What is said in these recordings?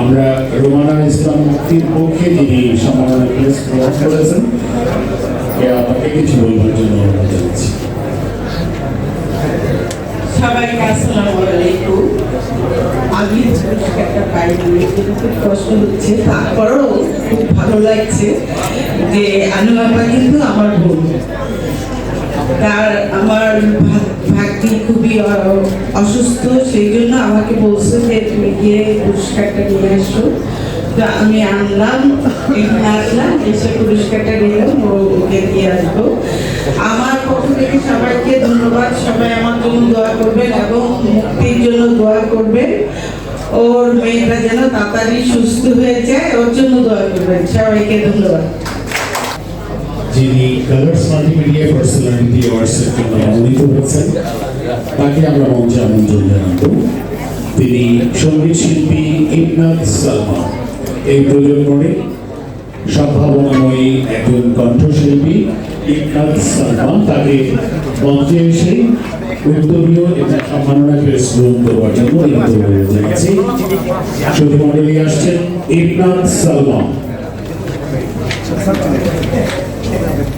আমরা রোমানা ইসলাম মুক্তির পক্ষে যিনি সম্মাননা প্রেস গ্রহণ করেছেন আমাকে কিছু বলবার জন্য অনুরোধ জানাচ্ছি। খুব তারপরেও খুব ভালো লাগছে যে আনু আপা কিন্তু আমার বোন। তার আমার ভাগ্নি খুবই অসুস্থ, সেই জন্য আমাকে বলছে যে তুমি গিয়ে পুরস্কারটা নিয়ে আসো তো আমি আনলাম, এখানে আসলাম, এসে পুরস্কারটা নিলাম, ও ওকে দিয়ে আসব আমার পক্ষ থেকে সবাইকে ধন্যবাদ, সবাই আমার জন্য দোয়া করবেন এবং মুক্তির জন্য দোয়া করবেন। ওর মেয়েটা যেন তাড়াতাড়ি সুস্থ হয়ে যায়, ওর জন্য দোয়া করবেন। সবাইকে ধন্যবাদ। যিনি কালার্স মাল্টিমিডিয়া পার্সোনালিটি অ্যাওয়ার্ডসের জন্য মনোনীত হয়েছেন, তাকে আমরা মঞ্চে আমন্ত্রণ জানাব। তিনি সংগীত শিল্পী ইবনাথ সালমান। এই প্রজন্মরে সম্ভাবনাময়ী একজন কণ্ঠশিল্পী ইবনাথ সালমান, তাকে মঞ্চে এসে উত্তরীয় এবং সম্মাননা ক্রেস গ্রহণ করবার জন্য জানাচ্ছি। শুধু মন্ডলী আসছেন ইবনাথ Salman.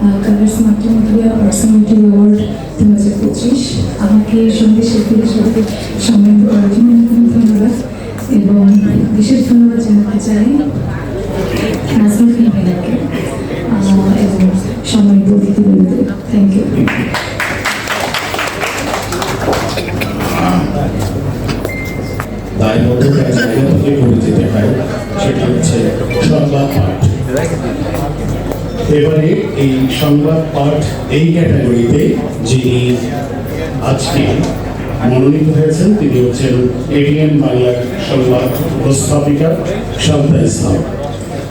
Colours media personality award দু হাজার পঁচিশ, আমাকে সংগীত শিল্পী হিসেবে সম্মানিত করার জন্য ধন্যবাদ। এবং বিশেষ ধন্যবাদ জানাতে চাই নাজমুল এবং সম্মানিত অতিথিবৃন্দকে থ্যাংক ইউ সেটা হচ্ছে সংবাদ এবারে এই সংবাদ পাঠ এই ক্যাটাগরিতে যিনি আজকে মনোনীত হয়েছেন, তিনি হচ্ছেন এটিএন বাংলার সংবাদ উপস্থাপিকা সন্তা ইসলাম।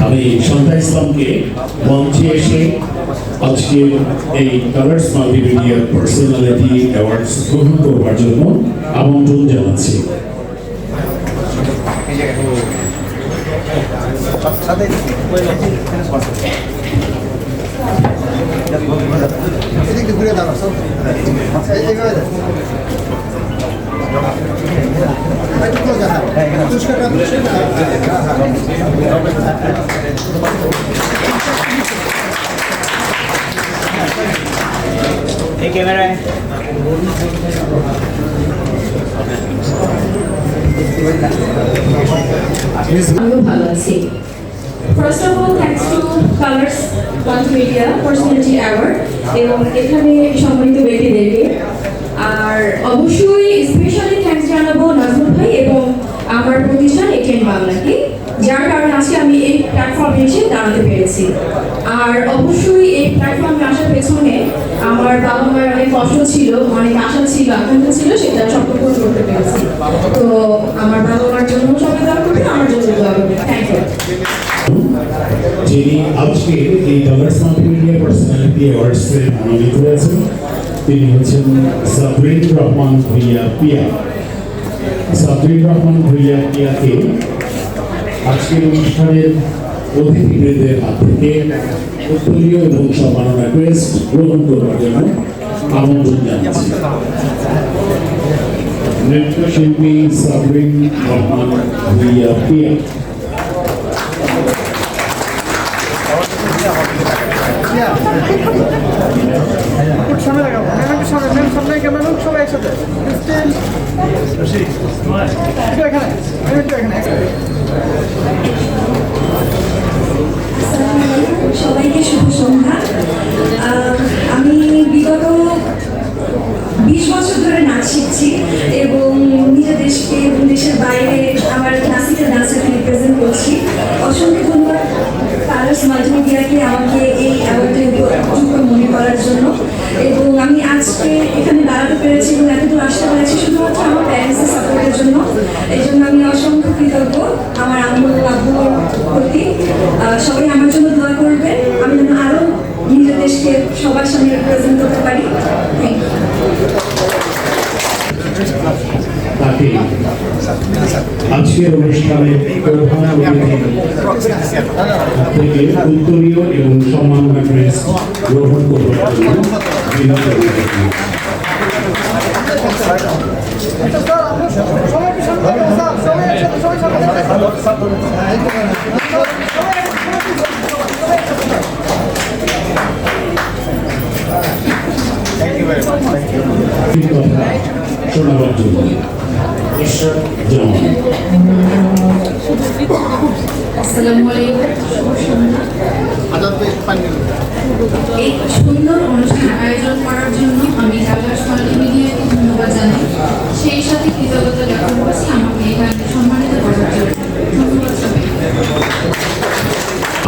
আমি সন্তা ইসলামকে মঞ্চে এসে আজকে এই কালার্স মাল্টিমিডিয়ার পার্সোনালিটি অ্যাওয়ার্ডস গ্রহণ করবার জন্য আমন্ত্রণ জানাচ্ছি। এদিকে এই ক্যামেরায়। ভালো আছি। First of all thanks to Colours multimedia personality award এবং এখানে সম্মানিত ব্যক্তিদেরকে। আর অবশ্যই স্পেশালি থ্যাঙ্কস জানাব নাজমুল ভাই এবং আমার প্রতিষ্ঠান এটিএন বাংলাকে। যার কারণে আজকে আমি এই প্ল্যাটফর্মে এসে দাঁড়াতে পেরেছি। আর অবশ্যই এই প্ল্যাটফর্মে আসার পেছনে আমার বাবা মায়ের কষ্ট ছিল, অনেক আশা ছিল, আকাঙ্ক্ষা ছিল, সেটা সম্পূর্ণ করতে পেরেছি। তো আমার বাবা মার জন্য সবাই দোয়া করবেন, আমার জন্য দোয়া করবেন। থ্যাংক ইউ যিনি আজকে এই কালার্স মাল্টিমিডিয়া পার্সোনালিটি অ্যাওয়ার্ডসে মনোনীত হয়েছেন, তিনি হচ্ছেন সাবরিন রহমান ভুইয়া পিয়া। সাবরিন রহমান ভুইয়া পিয়াকে আজকের অনুষ্ঠানের অতিথিবৃন্দের হাত থেকে উত্তরীয় এবং সম্মাননা ক্রেস্ট গ্রহণ করবার জন্য আমন্ত্রণ জানাচ্ছি নৃত্যশিল্পী সাবরিন রহমান ভুইয়া পিয়া একটু সামনে লাগাবো ম্যাম একটু সামনে ম্যাম সামনে ক্যামেরা লোক সবাই একসাথে স্টিল একটু এখানে ম্যাম একটু এখানে আসসালামু আলাইকুম, সবাইকে শুভ সন্ধ্যা সবাই আমার জন্য দোয়া করবেন। আমি যেন আরও নিজের দেশকে সবার সামনে রিপ্রেজেন্ট করতে পারি। থ্যাংক আজকের অনুষ্ঠানে প্রধান থেকে উত্তরীয় এবং সম্মাননা গ্রহণ করবার জন্য শোনাবার এই সুন্দর অনুষ্ঠান আয়োজন করার জন্য আমি কালার্স মাল্টিমিডিয়াকে ধন্যবাদ জানাই সেই সাথে কৃতজ্ঞতা জ্ঞাপন করছি আমাকে এখানে সম্মানিত করার জন্য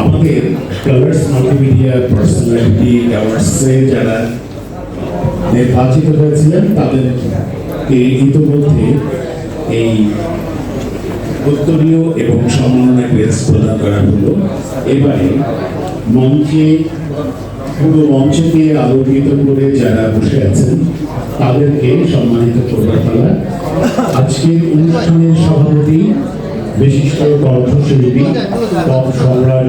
আমাদের কালার্স মাল্টিমিডিয়া পার্সোনালিটি অ্যাওয়ার্ডসে যারা নির্বাচিত হয়েছিলেন তাদেরকে ইতিমধ্যে এই উত্তরীয় এবং সম্মাননা ক্রেস প্রদান করা হলো। এবারে মঞ্চে, পুরো মঞ্চকে আলোকিত করে যারা বসে আছেন, তাদেরকে সম্মানিত করবার পালা। আজকের অনুষ্ঠানের সভাপতি, বিশিষ্ট কণ্ঠশিল্পী, পপ সম্রাট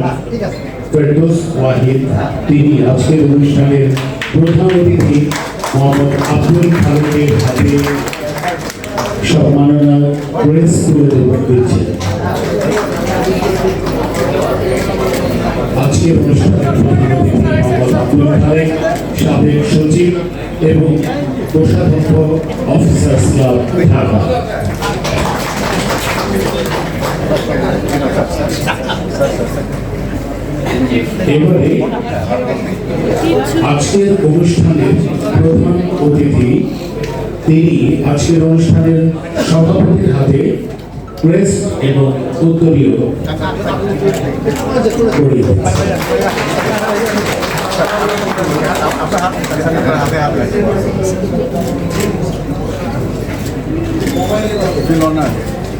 ওয়াহিদ, তিনি আজকের অনুষ্ঠানের প্রধান অতিথি। আব্দুল খালেকের হাতে সম্মাননা প্রেস তুলে দিচ্ছেন আজকের অনুষ্ঠানের আব্দুল খালেক এবং কোষাধ্যক্ষ অফিসার্স ক্লাব ঢাকা। এবারে আজকের অনুষ্ঠানের প্রধান অতিথি তিনি আজকের অনুষ্ঠানের সভাপতির হাতে প্রেস এবং উত্তরীয় পরিয়ে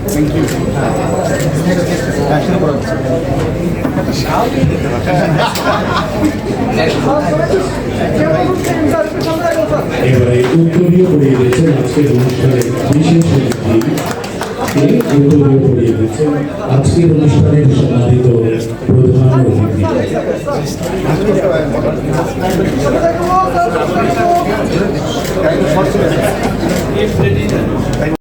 Thank you. এবারে উত্তরীয় পড়িয়ে দিয়েছেন আজকের অনুষ্ঠানের বিশেষ অতিথি উত্তরীয় পড়িয়ে দিয়েছেন আজকের অনুষ্ঠানের সম্মানিত প্রধান অতিথি সামনে রাখব